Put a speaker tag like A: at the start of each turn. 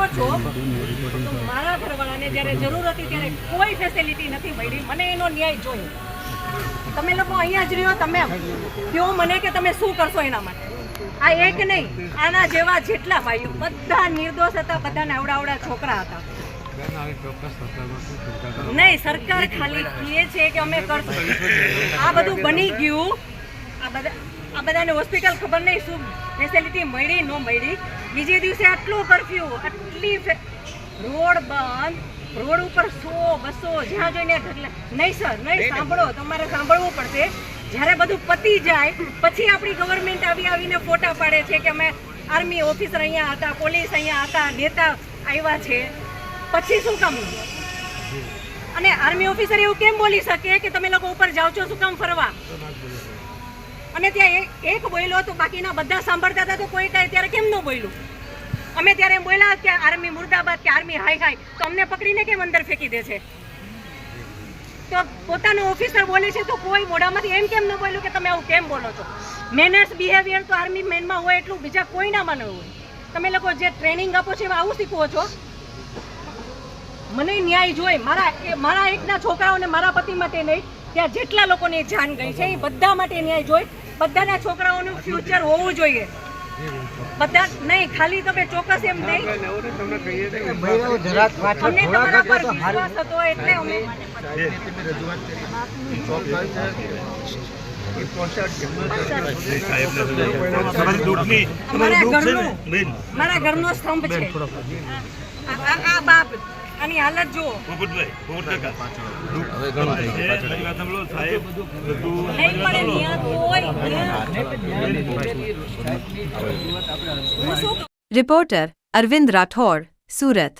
A: કહો છો મારા ઘરવાળાને જ્યારે જરૂર હતી ત્યારે કોઈ ફેસિલિટી નથી મળી. મને એનો ન્યાય જોઈએ. તમે લોકો અહીંયા જ રહ્યો, તમે કહો મને કે તમે શું કરશો એના માટે? આ એક નહીં, આના જેવા જેટલા ભાઈઓ. બધા નિર્દોષ હતા બધા આવડા આવડા છોકરા હતા. નહીં, સરકાર ખાલી કહે છે કે અમે કરશું. આ બધું બની ગયું. આ બધા આ બધાને હોસ્પિટલ ખબર નહીં શું ફેસિલિટી મળી ન મળી. બીજે દિવસે આટલો કરફ્યુ આટલી રોડ બંધ રોડ ઉપર સો બસો જ્યાં જોઈને નહીં સર નહીં સાંભળો તમારે સાંભળવું પડશે. જ્યારે બધું પતી જાય પછી આપણી ગવર્મેન્ટ આવી આવીને ફોટા પાડે છે કે અમે આર્મી ઓફિસર અહીંયા હતા પોલીસ અહીંયા હતા નેતા આવ્યા છે. પછી શું કામ? અને આર્મી ઓફિસર એવું કેમ બોલી શકે કે તમે લોકો ઉપર જાઓ છો શું કામ ફરવા? અને ત્યાં એક- બોલ્યો તો બાકીના બધા સાંભળતા હતા, તો કોઈ કાંઈ ત્યારે કેમ ન બોલ્યું અમે ત્યારે એમ બોલ્યા કે આર્મી મુર્દાબાદ કે આર્મી હાય હાય, તો અમને પકડીને કેમ અંદર ફેંકી દે છે? તો પોતાનો ઓફિસર બોલે છે, તો કોઈ મોઢામાંથી એમ કેમ ન બોલ્યું કે તમે આવું કેમ બોલો છો? મેનર્સ બિહેવિયર તો આર્મી મેનમાં હોય એટલું બીજા કોઈનામાં ન હોય. તમે લોકો જે ટ્રેનિંગ આપો છો એમાં આવું શીખવો છો? મને ન્યાય જોઈએ મારા મારા એકના છોકરાઓને મારા પતિ માટે નહીં, ત્યાં જેટલા લોકોની જાન ગઈ છે, એ બધા માટે ન્યાય જોઈએ બધાના છોકરાઓનું ફ્યુચર હોવું જોઈએ. બધા નહીં ખાલી તમે ચોક્કસ એમ નહીં. અમને તમારા પર વિશ્વાસ હતો એટલે અમે મારા ઘરનો સ્તંભ છે. આ- આ આ બાપ આની હાલત જુઓ.
B: ભૂપતભાઈ ભૂપત કાકા દુઃખ છે, મારી વાત સાંભળો સાહેબ. બધું
A: નહીં પડે ન્યા કોઈ ન્યા હું શું
C: રિપોર્ટર અરવિંદ રાઠોડ સુરત.